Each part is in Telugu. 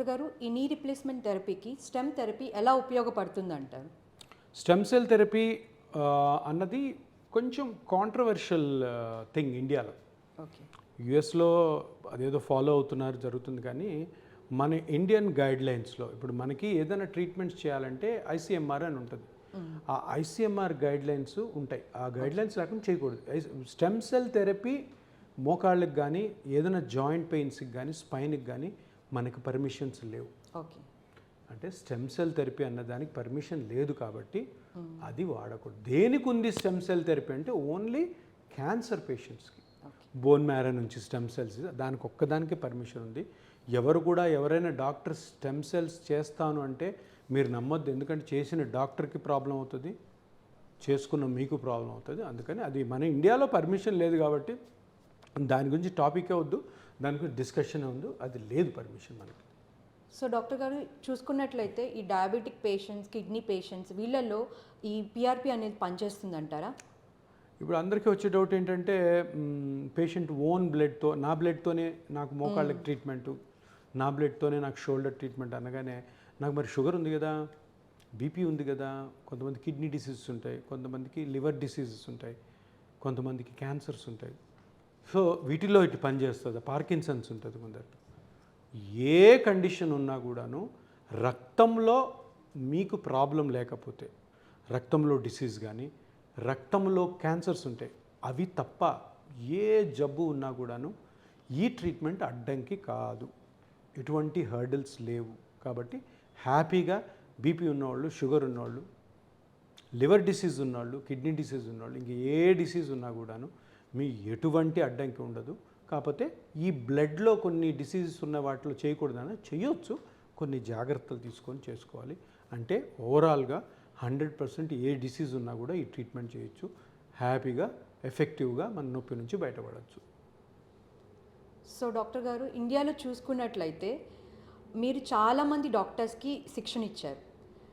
డాక్టర్ గారు ఈ నీ రిప్లేస్మెంట్ థెరపీకి స్టెమ్ థెరపీ ఎలా ఉపయోగపడుతుంది అంటారు స్టెమ్ సెల్ థెరపీ అన్నది కొంచెం కాంట్రవర్షియల్ థింగ్ ఇండియాలో. ఓకే. యుఎస్లో అదేదో ఫాలో అవుతున్నారు జరుగుతుంది కానీ మన ఇండియన్ గైడ్ లైన్స్లో ఇప్పుడు మనకి ఏదైనా ట్రీట్మెంట్స్ చేయాలంటే ఐసీఎంఆర్ అని ఉంటుంది. ఆ ఐసీఎంఆర్ గైడ్ లైన్స్ ఉంటాయి. ఆ గైడ్ లైన్స్ లేకుండా చేయకూడదు. స్టెమ్ సెల్ థెరపీ మోకాళ్ళకి కానీ ఏదైనా జాయింట్ పెయిన్స్కి కానీ స్పైన్కి కానీ మనకి పర్మిషన్స్ లేవు. ఓకే. అంటే స్టెమ్ సెల్ థెరపీ అన్న దానికి పర్మిషన్ లేదు కాబట్టి అది వాడకూడదు. దేనికి ఉంది స్టెమ్ సెల్ థెరపీ అంటే ఓన్లీ క్యాన్సర్ పేషెంట్స్కి బోన్ మ్యారో నుంచి స్టెమ్ సెల్స్ దానికి ఒక్కదానికే పర్మిషన్ ఉంది. ఎవరు కూడా ఎవరైనా డాక్టర్ స్టెమ్ సెల్స్ చేస్తాను అంటే మీరు నమ్మొద్దు. ఎందుకంటే చేసిన డాక్టర్కి ప్రాబ్లం అవుతుంది చేసుకున్న మీకు ప్రాబ్లం అవుతుంది. అందుకని అది మన ఇండియాలో పర్మిషన్ లేదు కాబట్టి దాని గురించి టాపికే వద్దు. దాని గురించి డిస్కషన్ ఉంది అది లేదు పర్మిషన్ మనకి. సో డాక్టర్ గారు చూసుకున్నట్లయితే ఈ డయాబెటిక్ పేషెంట్స్ కిడ్నీ పేషెంట్స్ వీళ్ళల్లో ఈ పిఆర్పి అనేది పనిచేస్తుంది అంటారా ఇప్పుడు అందరికీ వచ్చే డౌట్ ఏంటంటే పేషెంట్ ఓన్ బ్లడ్తో నా బ్లడ్తోనే నాకు మోకాళ్ళకి ట్రీట్మెంటు నా బ్లడ్తోనే నాకు షోల్డర్ ట్రీట్మెంట్ అనగానే నాకు మరి షుగర్ ఉంది కదా బీపీ ఉంది కదా కొంతమంది కిడ్నీ డిసీజెస్ ఉంటాయి కొంతమందికి లివర్ డిసీజెస్ ఉంటాయి కొంతమందికి క్యాన్సర్స్ ఉంటాయి. సో వీటిలో ఇటు పనిచేస్తుంది పార్కిన్సన్స్ ఉంటుంది ముందట ఏ కండిషన్ ఉన్నా కూడాను రక్తంలో మీకు ప్రాబ్లం లేకపోతే రక్తంలో డిసీజ్ కానీ రక్తంలో క్యాన్సర్స్ ఉంటాయి అవి తప్ప ఏ జబ్బు ఉన్నా కూడాను ఈ ట్రీట్మెంట్ అడ్డంకి కాదు. ఎటువంటి హర్డిల్స్ లేవు. కాబట్టి హ్యాపీగా బీపీ ఉన్నవాళ్ళు షుగర్ ఉన్నవాళ్ళు లివర్ డిసీజ్ ఉన్నవాళ్ళు కిడ్నీ డిసీజ్ ఉన్నవాళ్ళు ఇంక ఏ డిసీజ్ ఉన్నా కూడాను మీ ఎటువంటి అడ్డంకి ఉండదు. కాకపోతే ఈ బ్లడ్లో కొన్ని డిసీజెస్ ఉన్న వాటిలో చేయకూడదని చేయొచ్చు. కొన్ని జాగ్రత్తలు తీసుకొని చేసుకోవాలి. అంటే ఓవరాల్గా హండ్రెడ్ పర్సెంట్ ఏ డిసీజ్ ఉన్నా కూడా ఈ ట్రీట్మెంట్ చేయొచ్చు. హ్యాపీగా ఎఫెక్టివ్గా మన నొప్పి నుంచి బయటపడవచ్చు సో డాక్టర్ గారు ఇండియాలో చూసుకున్నట్లయితే మీరు చాలామంది డాక్టర్స్కి శిక్షణ ఇచ్చారు.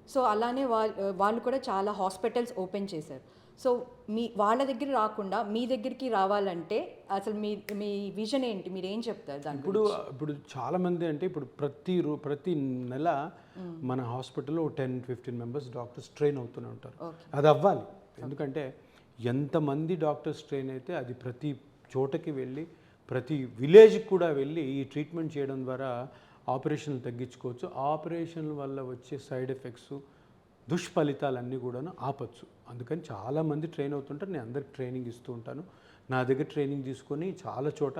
సో అలానే వాళ్ళు వాళ్ళు కూడా చాలా హాస్పిటల్స్ ఓపెన్ చేశారు. సో మీ వాళ్ళ దగ్గర రాకుండా మీ దగ్గరికి రావాలంటే అసలు మీ మీ విజన్ ఏంటి? మీరు ఏం చెప్తారు దాని ఇప్పుడు ఇప్పుడు చాలామంది అంటే ఇప్పుడు ప్రతి రో ప్రతి నెల మన హాస్పిటల్లో ten fifteen members doctors train అవుతూనే ఉంటారు. అది అవ్వాలి. ఎందుకంటే ఎంతమంది డాక్టర్స్ ట్రైన్ అయితే అది ప్రతి చోటకి వెళ్ళి ప్రతి విలేజ్కి కూడా వెళ్ళి ఈ ట్రీట్మెంట్ చేయడం ద్వారా ఆపరేషన్లు తగ్గించుకోవచ్చు. ఆపరేషన్ల వల్ల వచ్చే సైడ్ ఎఫెక్ట్స్ దుష్ఫలితాలన్నీ కూడాను ఆపచ్చు. అందుకని చాలామంది ట్రైన్ అవుతుంటారు. నేను అందరికి ట్రైనింగ్ ఇస్తూ ఉంటాను. నా దగ్గర ట్రైనింగ్ తీసుకొని చాలా చోట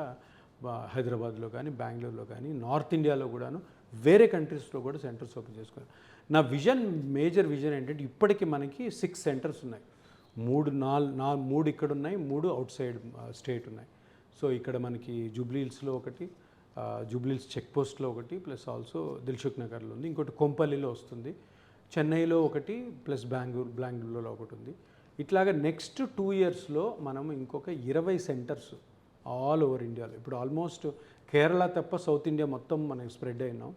హైదరాబాద్లో కానీ బెంగళూరులో కానీ నార్త్ ఇండియాలో కూడాను వేరే కంట్రీస్లో కూడా సెంటర్స్ ఓపెన్ చేసుకున్నాను. నా విజన్ మేజర్ విజన్ ఏంటంటే ఇప్పటికి మనకి సిక్స్ సెంటర్స్ ఉన్నాయి. మూడు నాలుగు నా మూడు ఇక్కడ ఉన్నాయి మూడు అవుట్ సైడ్ స్టేట్ ఉన్నాయి. సో ఇక్కడ మనకి జూబ్లీహిల్స్లో ఒకటి జూబ్లీహిల్స్ చెక్ పోస్ట్లో ఒకటి ప్లస్ ఆల్సో దిల్షుక్ నగర్లో ఉంది. ఇంకోటి కొంపల్లిలో వస్తుంది. చెన్నైలో ఒకటి ప్లస్ బెంగళూరు బెంగళూరులో ఒకటి ఉంది. ఇట్లాగా నెక్స్ట్ టూ ఇయర్స్లో మనం ఇంకొక ఇరవై సెంటర్స్ ఆల్ ఓవర్ ఇండియాలో ఇప్పుడు ఆల్మోస్ట్ కేరళ తప్ప సౌత్ ఇండియా మొత్తం మనం స్ప్రెడ్ అయినాం.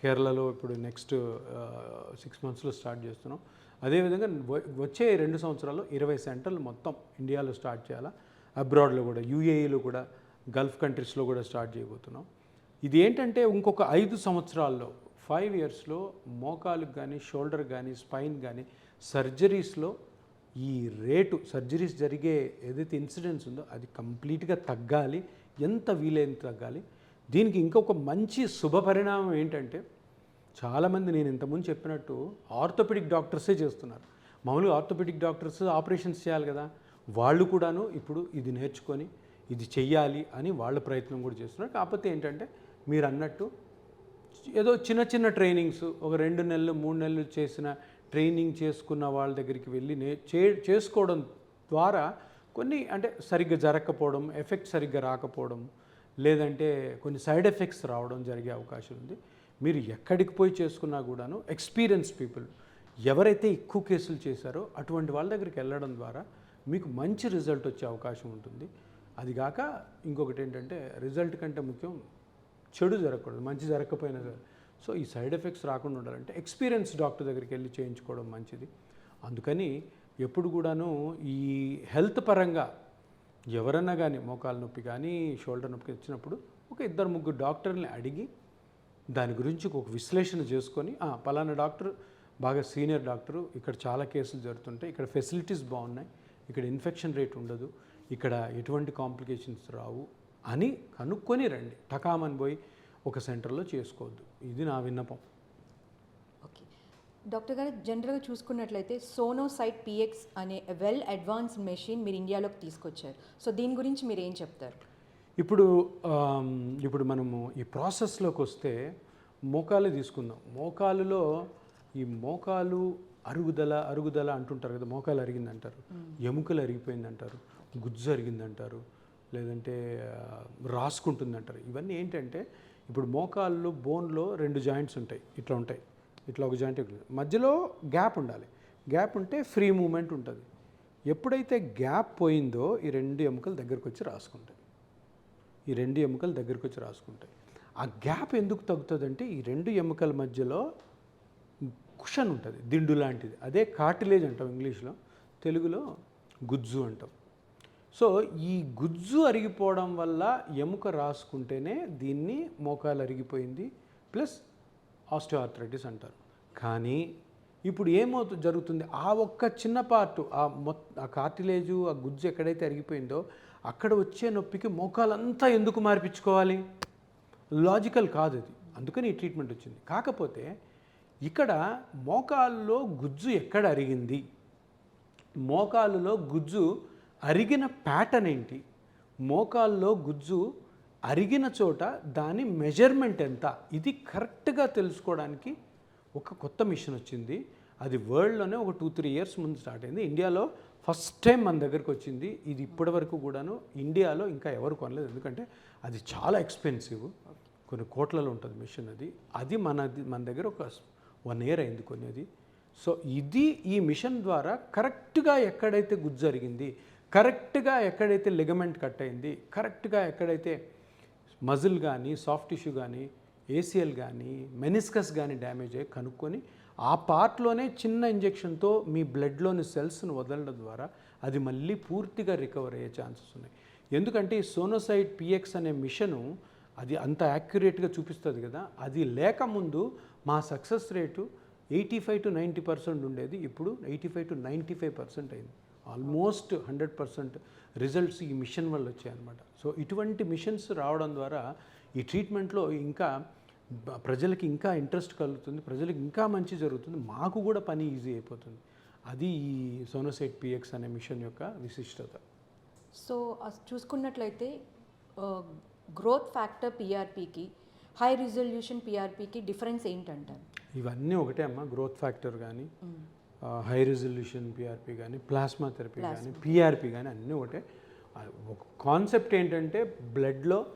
కేరళలో ఇప్పుడు నెక్స్ట్ సిక్స్ మంత్స్లో స్టార్ట్ చేస్తున్నాం. అదేవిధంగా వచ్చే రెండు సంవత్సరాల్లో ఇరవై సెంటర్లు మొత్తం ఇండియాలో స్టార్ట్ చేయాలా? అబ్రాడ్లో కూడా యూఏఈలో కూడా గల్ఫ్ కంట్రీస్లో కూడా స్టార్ట్ చేయబోతున్నాం. ఇది ఏంటంటే ఇంకొక ఐదు సంవత్సరాల్లో ఫైవ్ ఇయర్స్లో మోకాలు కానీ షోల్డర్ కానీ స్పైన్ కానీ సర్జరీస్లో ఈ రేటు సర్జరీస్ జరిగే ఏదైతే ఇన్సిడెంట్స్ ఉందో అది కంప్లీట్గా తగ్గాలి. ఎంత వీలైనంత తగ్గాలి? దీనికి ఇంకొక మంచి శుభ పరిణామం ఏంటంటే చాలామంది నేను ఇంతకుముందు చెప్పినట్టు ఆర్థోపెడిక్ డాక్టర్సే చేస్తున్నారు. మామూలుగా ఆర్థోపెడిక్ డాక్టర్స్ ఆపరేషన్స్ చేయాలి కదా. వాళ్ళు కూడాను ఇప్పుడు ఇది నేర్చుకొని ఇది చెయ్యాలి అని వాళ్ళ ప్రయత్నం కూడా చేస్తున్నారు. కాకపోతే ఏంటంటే మీరు అన్నట్టు ఏదో చిన్న చిన్న ట్రైనింగ్స్ ఒక రెండు నెలలు మూడు నెలలు చేసిన ట్రైనింగ్ చేసుకున్న వాళ్ళ దగ్గరికి వెళ్ళి నే చే చేసుకోవడం ద్వారా కొన్ని అంటే సరిగ్గా జరగకపోవడం ఎఫెక్ట్ సరిగ్గా రాకపోవడం లేదంటే కొన్ని సైడ్ ఎఫెక్ట్స్ రావడం జరిగే అవకాశం ఉంది. మీరు ఎక్కడికి పోయి చేసుకున్నా కూడాను ఎక్స్పీరియన్స్ పీపుల్ ఎవరైతే ఎక్కువ కేసులు చేశారో అటువంటి వాళ్ళ దగ్గరికి వెళ్ళడం ద్వారా మీకు మంచి రిజల్ట్ వచ్చే అవకాశం ఉంటుంది. అది కాక ఇంకొకటి ఏంటంటే రిజల్ట్ కంటే ముఖ్యం చెడు జరగకూడదు మంచి జరగకపోయినా సరే. సో ఈ సైడ్ ఎఫెక్ట్స్ రాకుండా ఉండాలంటే ఎక్స్పీరియన్స్ డాక్టర్ దగ్గరికి వెళ్ళి చేయించుకోవడం మంచిది. అందుకని ఎప్పుడు కూడాను ఈ హెల్త్ పరంగా ఎవరన్నా కానీ మోకాలు నొప్పి కానీ షోల్డర్ నొప్పి వచ్చినప్పుడు ఒక ఇద్దరు ముగ్గురు డాక్టర్ని అడిగి దాని గురించి ఒక విశ్లేషణ చేసుకొని పలానా డాక్టర్ బాగా సీనియర్ డాక్టరు ఇక్కడ చాలా కేసులు జరుగుతుంటాయి ఇక్కడ ఫెసిలిటీస్ బాగున్నాయి ఇక్కడ ఇన్ఫెక్షన్ రేట్ ఉండదు ఇక్కడ ఎటువంటి కాంప్లికేషన్స్ రావు అని కనుక్కొని రండి. టకామని పోయి ఒక సెంటర్లో చేసుకోవద్దు. ఇది నా విన్నపం. ఓకే. డాక్టర్ గారు జనరల్గా చూసుకున్నట్లయితే సోనోసైట్ పిఎక్స్ అనే వెల్ అడ్వాన్స్డ్ మెషిన్ మీరు ఇండియాలోకి తీసుకొచ్చారు. సో దీని గురించి మీరు ఏం చెప్తారు? ఇప్పుడు ఇప్పుడు మనము ఈ ప్రాసెస్లోకి వస్తే మోకాలు తీసుకుందాం. మోకాలులో ఈ మోకాలు అరుగుదల అరుగుదల అంటుంటారు కదా మోకాలు అరిగిందంటారు. ఎముకలు అరిగిపోయిందంటారు. గుజ్జు అరిగిందంటారు. లేదంటే రాసుకుంటుంది రాసుకుంటుందంటారు. ఇవన్నీ ఏంటంటే ఇప్పుడు మోకాల్లో బోన్లో రెండు జాయింట్స్ ఉంటాయి. ఇట్లా ఉంటాయి. ఇట్లా ఒక జాయింట్ మధ్యలో గ్యాప్ ఉండాలి. గ్యాప్ ఉంటే ఫ్రీ మూమెంట్ ఉంటుంది. ఎప్పుడైతే గ్యాప్ పోయిందో ఈ రెండు ఎముకలు దగ్గరకు వచ్చి రాసుకుంటాయి. ఈ రెండు ఎముకలు దగ్గరకు వచ్చి రాసుకుంటాయి. ఆ గ్యాప్ ఎందుకు తగ్గుతుందంటే ఈ రెండు ఎముకల మధ్యలో కుషన్ ఉంటుంది. దిండు లాంటిది. అదే కార్టిలేజ్ అంటాం ఇంగ్లీష్లో. తెలుగులో గుజ్జు అంటాం. సో ఈ గుజ్జు అరిగిపోవడం వల్ల ఎముక రాసుకుంటేనే దీన్ని మోకాలు అరిగిపోయింది ప్లస్ ఆస్టియోఆర్థరైటిస్ అంటారు. కానీ ఇప్పుడు ఏమవుతు జరుగుతుంది? ఆ ఒక్క చిన్న పార్ట్ ఆ మొత్ ఆ కార్టిలేజు ఆ గుజ్జు ఎక్కడైతే అరిగిపోయిందో అక్కడ వచ్చే నొప్పికి మోకాలంతా ఎందుకు మార్పించుకోవాలి లాజికల్ కాదు అది. అందుకని ఈ ట్రీట్మెంట్ వచ్చింది. కాకపోతే ఇక్కడ మోకాల్లో గుజ్జు ఎక్కడ అరిగింది? మోకాలులో గుజ్జు అరిగిన ప్యాటర్న్ ఏంటి మోకాల్లో గుజ్జు అరిగిన చోట దాని మెజర్మెంట్ ఎంత? ఇది కరెక్ట్గా తెలుసుకోవడానికి ఒక కొత్త మిషన్ వచ్చింది. అది వరల్డ్లోనే ఒక టూ త్రీ ఇయర్స్ ముందు స్టార్ట్ అయింది. ఇండియాలో ఫస్ట్ టైం మన దగ్గరకు వచ్చింది. ఇది ఇప్పటివరకు కూడాను ఇండియాలో ఇంకా ఎవరు కొనలేదు. ఎందుకంటే అది చాలా ఎక్స్పెన్సివ్. కొన్ని కోట్లలో ఉంటుంది మిషన్ అది. అది మనది మన దగ్గర ఒక వన్ ఇయర్ అయింది కొనేది. సో ఇది ఈ మిషన్ ద్వారా కరెక్ట్గా ఎక్కడైతే గుజ్జు జరిగింది కరెక్ట్గా ఎక్కడైతే లిగమెంట్ కట్ అయింది కరెక్ట్గా ఎక్కడైతే మజిల్ కానీ సాఫ్ట్ టిష్యూ కానీ ఏసీఎల్ కానీ మెనిస్కస్ కానీ డ్యామేజ్ అయ్యి కనుక్కొని ఆ పార్ట్లోనే చిన్న ఇంజెక్షన్తో మీ బ్లడ్లోని సెల్స్ను వదలడం ద్వారా అది మళ్ళీ పూర్తిగా రికవర్ అయ్యే ఛాన్సెస్ ఉన్నాయి. ఎందుకంటే ఈ సోనోసైడ్ పిఎక్స్ అనే మిషను అది అంత యాక్యురేట్గా చూపిస్తుంది కదా అది లేకముందు మా success rate eighty five to ninety percent ఉండేది ఇప్పుడు eighty five to ninety five percent అయింది. ఆల్మోస్ట్ హండ్రెడ్ పర్సెంట్ రిజల్ట్స్ ఈ మిషన్ వల్ల వచ్చాయన్నమాట. సో ఇటువంటి మిషన్స్ రావడం ద్వారా ఈ ట్రీట్మెంట్లో ఇంకా ప్రజలకి ఇంకా ఇంట్రెస్ట్ కలుగుతుంది ప్రజలకు ఇంకా మంచి జరుగుతుంది మాకు కూడా పని ఈజీ అయిపోతుంది. అది ఈ సోనోసైట్ పిఎక్స్ అనే మిషన్ యొక్క విశిష్టత. సో అస్- చూసుకున్నట్లయితే గ్రోత్ ఫ్యాక్టర్ పిఆర్పికి హై రిజల్యూషన్ పిఆర్పికి డిఫరెన్స్ ఏంటంటారు? ఇవన్నీ ఒకటే అమ్మా గ్రోత్ ఫ్యాక్టర్ కానీ హై రెజల్యూషన్ పిఆర్పి కానీ ప్లాస్మా థెరపీ కానీ పిఆర్పి కానీ అన్నీ ఒకటే. ఒక కాన్సెప్ట్ ఏంటంటే బ్లడ్లో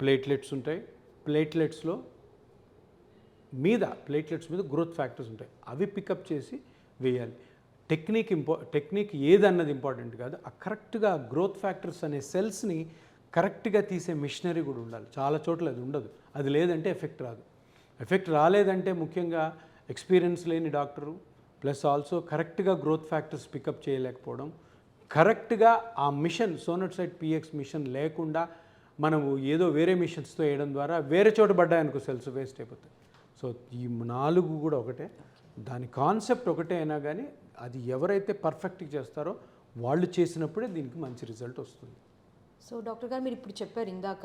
ప్లేట్లెట్స్ ఉంటాయి. ప్లేట్లెట్స్లో మీద ప్లేట్లెట్స్ మీద గ్రోత్ ఫ్యాక్టర్స్ ఉంటాయి. అవి పికప్ చేసి వేయాలి. టెక్నిక్ ఇంపా టెక్నిక్ ఏదన్నది ఇంపార్టెంట్ కాదు. ఆ కరెక్ట్గా గ్రోత్ ఫ్యాక్టర్స్ అనే సెల్స్ని కరెక్ట్గా తీసే మిషనరీ కూడా ఉండాలి. చాలా చోట్ల అది ఉండదు. అది లేదంటే ఎఫెక్ట్ రాదు. ఎఫెక్ట్ రాలేదంటే ముఖ్యంగా ఎక్స్పీరియన్స్ లేని డాక్టరు ప్లస్ ఆల్సో కరెక్ట్గా గ్రోత్ ఫ్యాక్టర్స్ పికప్ చేయలేకపోవడం. కరెక్ట్గా ఆ మిషన్ సోనట్సైడ్ పిఎక్స్ మిషన్ లేకుండా మనము ఏదో వేరే మిషన్స్తో వేయడం ద్వారా వేరే చోట పడ్డాయనుకో సెల్స్ వేస్ట్ అయిపోతాయి. సో ఈ నాలుగు కూడా ఒకటే. దాని కాన్సెప్ట్ ఒకటే అయినా కానీ అది ఎవరైతే పర్ఫెక్ట్గా చేస్తారో వాళ్ళు చేసినప్పుడే దీనికి మంచి రిజల్ట్ వస్తుంది. సో డాక్టర్ గారు మీరు ఇప్పుడు చెప్పారు ఇందాక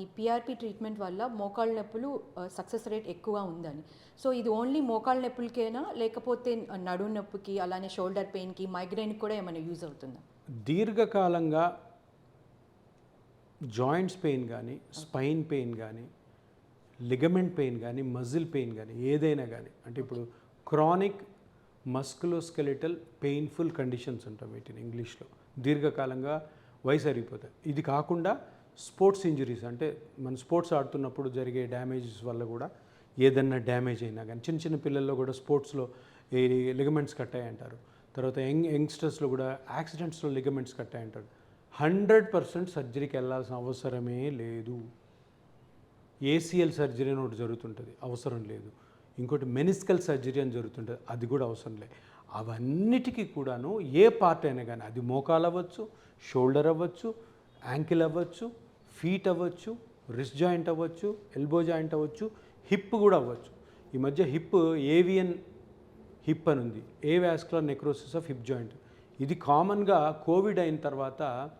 ఈ పిఆర్పి ట్రీట్మెంట్ వల్ల మోకాళ్ళ నొప్పులు సక్సెస్ రేట్ ఎక్కువ ఉందని. సో ఇది ఓన్లీ మోకాళ్ళ నొప్పులకేనా? లేకపోతే నడు నొప్పికి అలానే షోల్డర్ పెయిన్కి మైగ్రైన్కి కూడా ఏమైనా యూజ్ అవుతుందా? దీర్ఘకాలంగా జాయింట్స్ పెయిన్ కానీ స్పైన్ పెయిన్ కానీ లిగమెంట్ పెయిన్ కానీ మజిల్ పెయిన్ కానీ ఏదైనా కానీ అంటే ఇప్పుడు క్రానిక్ మస్కులోస్కెలిటల్ పెయిన్ఫుల్ కండిషన్స్ ఉంటాం వీటిని ఇంగ్లీష్లో. దీర్ఘకాలంగా వయసు అరిగిపోతాయి ఇది కాకుండా స్పోర్ట్స్ ఇంజరీస్ అంటే మన స్పోర్ట్స్ ఆడుతున్నప్పుడు జరిగే డ్యామేజెస్ వల్ల కూడా ఏదన్నా డ్యామేజ్ అయినా కానీ చిన్న చిన్న పిల్లల్లో కూడా స్పోర్ట్స్లో ఈ లిగమెంట్స్ కట్టాయి అంటారు తర్వాత యంగ్ యంగ్స్టర్స్లో కూడా యాక్సిడెంట్స్లో లిగమెంట్స్ కట్టాయి అంటారు హండ్రెడ్ పర్సెంట్ సర్జరీకి వెళ్ళాల్సిన అవసరమే లేదు. ఏసీఎల్ సర్జరీ అని ఒకటి జరుగుతుంటుంది. అవసరం లేదు. ఇంకోటి మెనిస్కల్ సర్జరీ అని జరుగుతుంటుంది. అది కూడా అవసరం లేదు అవన్నిటికీ కూడాను ఏ పార్ట్ అయినా కానీ అది మోకాలు అవ్వచ్చు షోల్డర్ అవ్వచ్చు యాంకిల్ అవ్వచ్చు ఫీట్ అవ్వచ్చు రిస్ట్ జాయింట్ అవ్వచ్చు ఎల్బో జాయింట్ అవ్వచ్చు హిప్ కూడా అవ్వచ్చు. ఈ మధ్య హిప్ ఏవియన్ హిప్ అని ఉంది. Avascular necrosis of hip joint. ఇది కామన్గా కోవిడ్ అయిన తర్వాత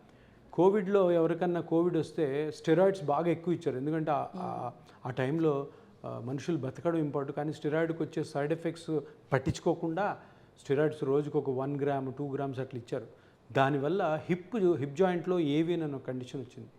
కోవిడ్లో ఎవరికన్నా కోవిడ్ వస్తే స్టెరాయిడ్స్ బాగా ఎక్కువ ఇచ్చారు. ఎందుకంటే ఆ- టైంలో మనుషులు బతకడం ఇంపార్టెంట్. కానీ స్టెరాయిడ్కి వచ్చే సైడ్ ఎఫెక్ట్స్ పట్టించుకోకుండా స్టెరాయిడ్స్ రోజుకు ఒక వన్ గ్రామ్ టూ గ్రామ్స్ అట్లా ఇచ్చారు. దానివల్ల హిప్ హిప్ జాయింట్లో ఏవియన్ అన్న కండిషన్ వచ్చింది.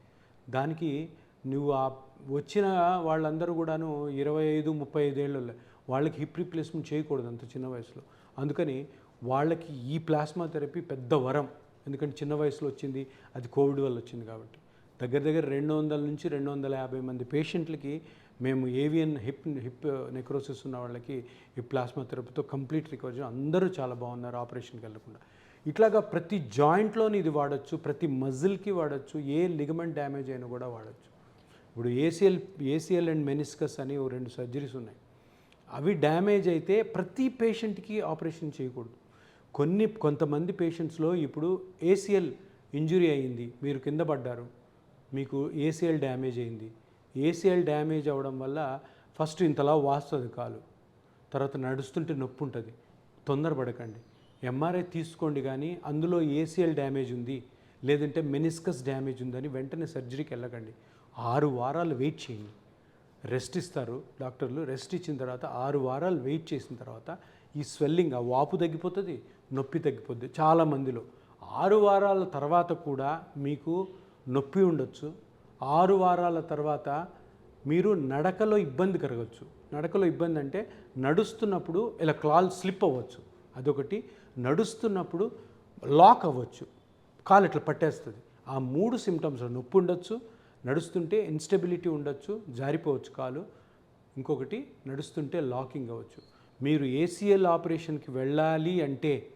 దానికి నువ్వు ఆ వచ్చిన వాళ్ళందరూ కూడాను ఇరవై ఐదు ముప్పై ఐదేళ్ళలో వాళ్ళకి హిప్ రీప్లేస్మెంట్ చేయకూడదు అంత చిన్న వయసులో. అందుకని వాళ్ళకి ఈ ప్లాస్మా థెరపీ పెద్ద వరం. ఎందుకంటే చిన్న వయసులో వచ్చింది అది కోవిడ్ వల్ల వచ్చింది కాబట్టి. దగ్గర దగ్గర రెండు వందల నుంచి రెండు వందల యాభై మంది పేషెంట్లకి మేము ఏవియన్ హిప్ హిప్ నెక్రోసిస్ ఉన్న వాళ్ళకి ఈ ప్లాస్మా థెరపీతో కంప్లీట్ రికవరీ అందరూ చాలా బాగున్నారు ఆపరేషన్కి వెళ్ళకుండా. ఇట్లాగా ప్రతి జాయింట్లోని ఇది వాడచ్చు ప్రతి మజిల్కి వాడచ్చు ఏ లిగమెంట్ డ్యామేజ్ అయినా కూడా వాడచ్చు. ఇప్పుడు ఏసీఎల్ ఏసీఎల్ అండ్ మెనిస్కస్ అని ఓ రెండు సర్జరీస్ ఉన్నాయి. అవి డ్యామేజ్ అయితే ప్రతి పేషెంట్కి ఆపరేషన్ చేయకూడదు. కొన్ని కొంతమంది పేషెంట్స్లో ఇప్పుడు ఏసీఎల్ ఇంజురీ అయింది మీరు కింద పడ్డారు మీకు ఏసీఎల్ డ్యామేజ్ అయింది ఏసీఎల్ డ్యామేజ్ అవ్వడం వల్ల ఫస్ట్ ఇంతలా వాస్తుంది కాలు. తర్వాత నడుస్తుంటే నొప్పి ఉంటుంది. తొందరపడకండి. ఎంఆర్ఐ తీసుకోండి కానీ అందులో ఏసీఎల్ డ్యామేజ్ ఉంది. లేదంటే మెనిస్కస్ డ్యామేజ్ ఉందని వెంటనే సర్జరీకి వెళ్ళకండి. ఆరు వారాలు వెయిట్ చేయండి. రెస్ట్ ఇస్తారు డాక్టర్లు. రెస్ట్ ఇచ్చిన తర్వాత ఆరు వారాలు వెయిట్ చేసిన తర్వాత ఈ స్వెల్లింగ్ ఆ వాపు తగ్గిపోతుంది నొప్పి తగ్గిపోద్ది. చాలా మందిలో. ఆరు వారాల తర్వాత కూడా మీకు నొప్పి ఉండొచ్చు. ఆరు వారాల తర్వాత మీరు నడకలో ఇబ్బంది కలగచ్చు. నడకలో ఇబ్బంది అంటే నడుస్తున్నప్పుడు ఇలా క్లాల్ స్లిప్ అవ్వచ్చు. అదొకటి. నడుస్తున్నప్పుడు లాక్ అవ్వచ్చు. కాలు ఇట్లా పట్టేస్తుంది. ఆ మూడు సిమ్టమ్స్ నొప్పి ఉండొచ్చు నడుస్తుంటే ఇన్స్టెబిలిటీ ఉండొచ్చు జారిపోవచ్చు కాలు. ఇంకొకటి నడుస్తుంటే లాకింగ్ అవ్వచ్చు. మీరు ఏసీఎల్ ఆపరేషన్కి వెళ్ళాలి అంటే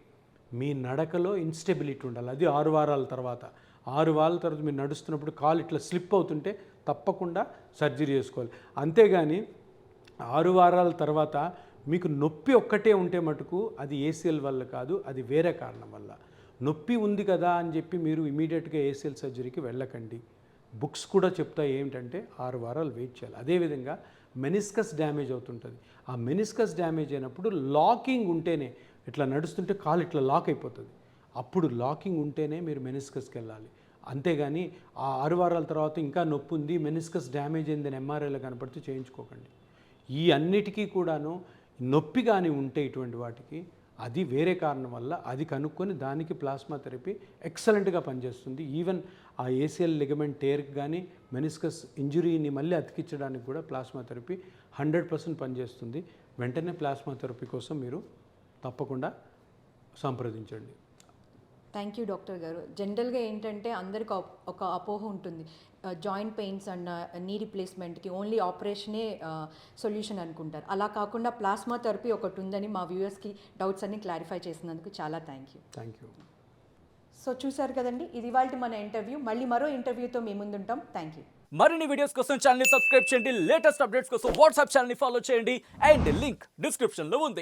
మీ నడకలో ఇన్స్టెబిలిటీ ఉండాలి. అది ఆరు వారాల తర్వాత. ఆరు వారాల తర్వాత మీరు నడుస్తున్నప్పుడు కాలు ఇట్లా స్లిప్ అవుతుంటే తప్పకుండా సర్జరీ చేసుకోవాలి. అంతేగాని ఆరు వారాల తర్వాత మీకు నొప్పి ఒక్కటే ఉంటే మటుకు అది ఏసీఎల్ వల్ల కాదు అది వేరే కారణం వల్ల. నొప్పి ఉంది కదా అని చెప్పి మీరు ఇమీడియట్గా ఏసీఎల్ సర్జరీకి వెళ్ళకండి. బుక్స్ కూడా చెప్తాయి ఏమిటంటే ఆరు వారాలు వెయిట్ చేయాలి. అదేవిధంగా మెనిస్కస్ డ్యామేజ్ అవుతుంటుంది. ఆ మెనిస్కస్ డ్యామేజ్ అయినప్పుడు లాకింగ్ ఉంటేనే ఇట్లా నడుస్తుంటే కాలు ఇట్లా లాక్ అయిపోతుంది. అప్పుడు లాకింగ్ ఉంటేనే మీరు మెనిస్కస్కి వెళ్ళాలి అంతేగాని ఆ ఆరు వారాల తర్వాత ఇంకా నొప్పి ఉంది మెనిస్కస్ డ్యామేజ్ అయిందని ఎంఆర్ఐలో కనపడితే చేయించుకోకండి. ఈ అన్నిటికీ కూడాను నొప్పి కానీ ఉంటే ఇటువంటి వాటికి అది వేరే కారణం వల్ల అది కనుక్కొని దానికి ప్లాస్మా థెరపీ ఎక్సలెంట్గా పనిచేస్తుంది. ఈవెన్ ఆ ఏసీఎల్ లిగమెంట్ టేర్కి కానీ మెనిస్కస్ ఇంజురీని మళ్ళీ అతికించడానికి కూడా ప్లాస్మా థెరపీ హండ్రెడ్ పర్సెంట్ పనిచేస్తుంది. వెంటనే ప్లాస్మా థెరపీ కోసం మీరు తప్పకుండా సంప్రదించండి. థ్యాంక్ యూ డాక్టర్ గారు జనరల్గా ఏంటంటే అందరికి ఒక- ఒక అపోహ ఉంటుంది. జాయింట్ పెయిన్స్ అండ్ నీ రిప్లేస్మెంట్కి ఓన్లీ ఆపరేషనే సొల్యూషన్ అనుకుంటారు. అలా కాకుండా ప్లాస్మా థెరపీ ఒకటి ఉందని మా వ్యూవర్స్కి డౌట్స్ అన్ని క్లారిఫై చేసినందుకు చాలా thank you thank you so చూసారు కదండి ఇది వాళ్ళ మన ఇంటర్వ్యూ మళ్ళీ మరో ఇంటర్వ్యూతో మీ ముందుంటాం థ్యాంక్ యూ మరిన్ని వీడియోస్ కోసం ఛానల్ని సబ్స్క్రైబ్ చేయండి. లేటెస్ట్ అప్డేట్స్ కోసం వాట్సాప్ ఛానల్ని ఫాలో చేయండి. అండ్ లింక్ డిస్క్రిప్షన్లో ఉంది.